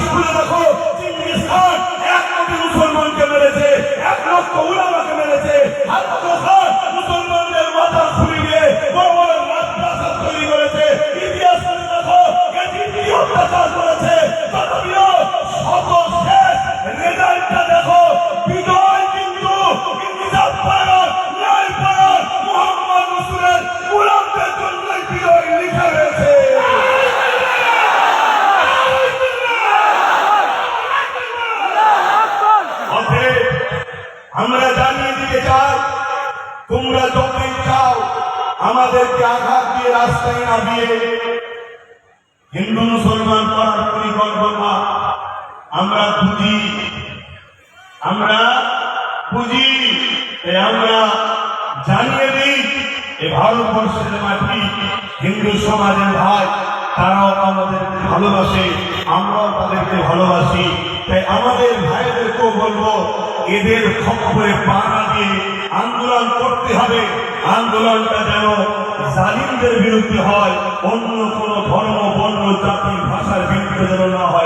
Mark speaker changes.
Speaker 1: ইতিহাস খুলে দেখো চিঙ্গিস খান এক কোটি মুসলমানকে মেরেছে এক লক্ষ উলামাকে মেরেছে হাজার আমরা জানিয়ে দিতে চাই, তোমরা যতই চাও, আমাদেরকে আঘাত দিয়ে রাস্তায় না নামিয়ে হিন্দু মুসলমান করার পরিকল্পনা আমরা বুঝি। আমরা বুঝি। আমরা জানিয়ে দিই, এ ভারতবর্ষের মাটি হিন্দু সমাজের ভাই, তারাও আমাদের ভালোবাসে, আমরাও তাদেরকে ভালোবাসি। তাই আমাদের ভাইদেরকেও বলব এদের খপ্পরে পা না দিয়ে আন্দোলন করতে হবে। আন্দোলনটা যেন জালিমদের বিরুদ্ধে হয়, অন্য কোনো ধর্ম, বর্ণ, জাতি, ভাষার বিরুদ্ধে যেন না হয়।